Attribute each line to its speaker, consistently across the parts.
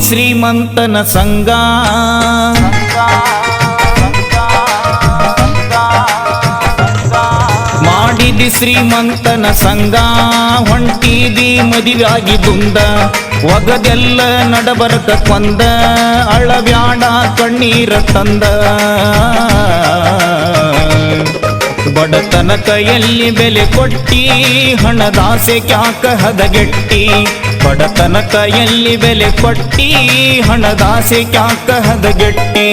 Speaker 1: ಶ್ರೀಮಂತನ ಸಂಗ ಮಾಡಿದಿ ಶ್ರೀಮಂತನ ಸಂಗ ಹೊಂಟಿದಿ ಮದುವಾಗಿ ದುಂದ ಒಗದೆಲ್ಲ ನಡಬರಕ ಕೊಂದ. ಅಳವ್ಯಾಡ ಕಣ್ಣೀರ ತಂದ. ಬಡತನ ಕೈಯಲ್ಲಿ ಬೆಲೆ ಕೊಟ್ಟಿ ಹಣದಾಸೆ ಕ್ಯಾಕ ಹದಗೆಟ್ಟಿ. ಬಡತನ ಕೈಯಲ್ಲಿ ಬೆಲೆ ಕೊಟ್ಟಿ ಹಣದಾಸೆ ಕ್ಯಾಕ ಹದಗೆಟ್ಟಿ.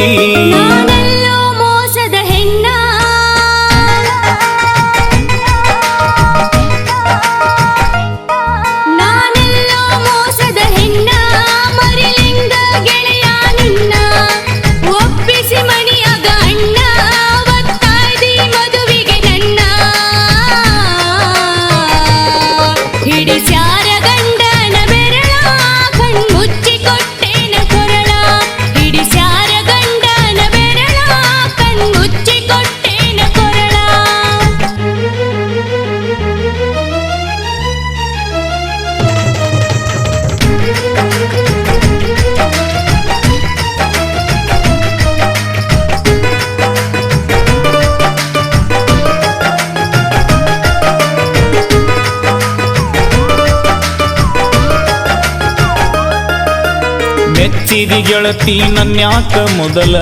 Speaker 1: ಮೆಚ್ಚಿದಿ ಗೆಳತಿ ನನ್ಯಾಕ ಮೊದಲ?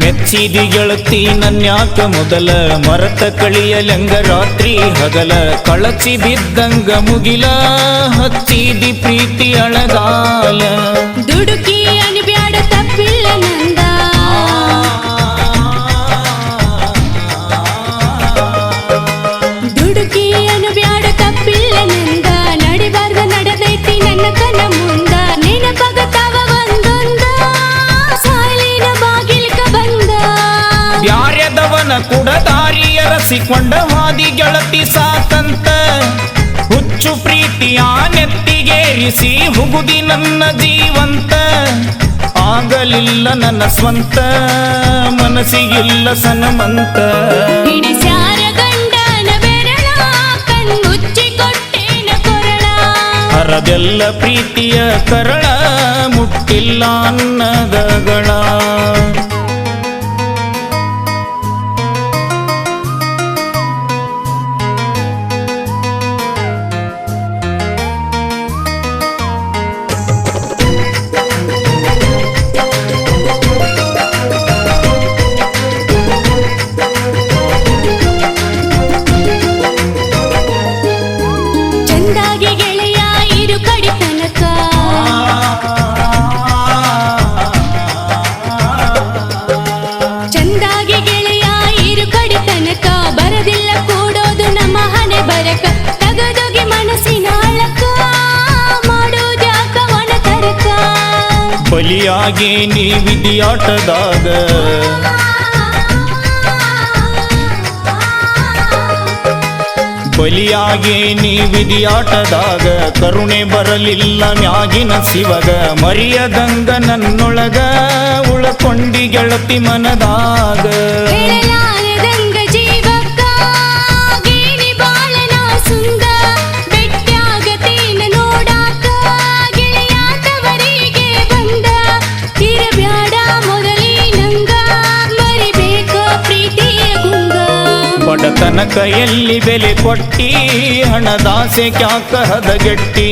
Speaker 1: ಮೆಚ್ಚಿದಿ ಗೆಳತಿ ನನ್ಯಾಕ ಮೊದಲ? ಮರತ ಕಳಿಯಲಂಗ ರಾತ್ರಿ ಹಗಲ ಕಳಚಿ ಬಿದ್ದಂಗ ಮುಗಿಲ ಹಚ್ಚಿದಿ ಪ್ರೀತಿ ಅಳಗಾಲ.
Speaker 2: ದುಡುಕಿ
Speaker 1: ರಸಿಕೊಂಡ ಹಾದಿ ಗೆಳತಿ ಸಾತಂತ ಹುಚ್ಚು ಪ್ರೀತಿಯ ನೆತ್ತಿಗೇರಿಸಿ ಹುಗುದಿ ನನ್ನ ಜೀವಂತ. ಆಗಲಿಲ್ಲ ನನ್ನ ಸ್ವಂತ ಮನಸ್ಸಿಗಿಲ್ಲ ಸನಮಂತ. ಹರದೆಲ್ಲ ಪ್ರೀತಿಯ ಕರಳ ಮುಟ್ಟಿಲ್ಲ ಅನ್ನದಗಳ
Speaker 2: ಚಂದಾಗಿ ಗೆಳೆಯ ಇರು ಕಡೆ ತನಕ. ಬರದಿಲ್ಲ ಕೂಡೋದು ನಮ್ಮ ಹಣೆ ಬರಕ. ತಗದೊಗಿ ಮನಸ್ಸಿನ ಅಳಕ. ಮಾಡೋದ್ಯಾಕ ಒಣ ತರಕ
Speaker 1: ಬಲಿಯಾಗಿ ಬಲಿಯಾಗಿ ನೀ ವಿಧಿಯಾಟದಾಗ ಕರುಣೆ ಬರಲಿಲ್ಲ ನ್ಯಾಗಿನ ಶಿವಗ. ಮರಿಯದಂಗ ನನ್ನೊಳಗ ಉಳಕೊಂಡಿ ಗೆಳತಿ ಮನದಾಗ. ಬಡತನ ಕೈಯಲ್ಲಿ ಬೆಲೆ ಕೊಟ್ಟಿ ಹಣದಾಸೆ ಕ್ಯಾಕ ಹದಗೆಟ್ಟಿ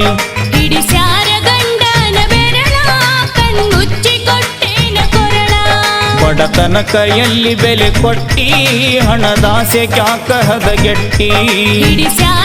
Speaker 2: ಹಿಡಿಸ್ಯಾರ ಗಂಡನ ಬೆರಳ ಕಣ್ಮುಚ್ಚಿ ಕೊಟ್ಟೇನ ಕೊರಳ.
Speaker 1: ಬಡತನ ಕೈಯಲ್ಲಿ ಬೆಲೆ ಕೊಟ್ಟಿ ಹಣದಾಸೆ ಕ್ಯಾಕ ಹದಗೆಟ್ಟಿ
Speaker 2: ಹಿಡಿಸ್ಯಾರ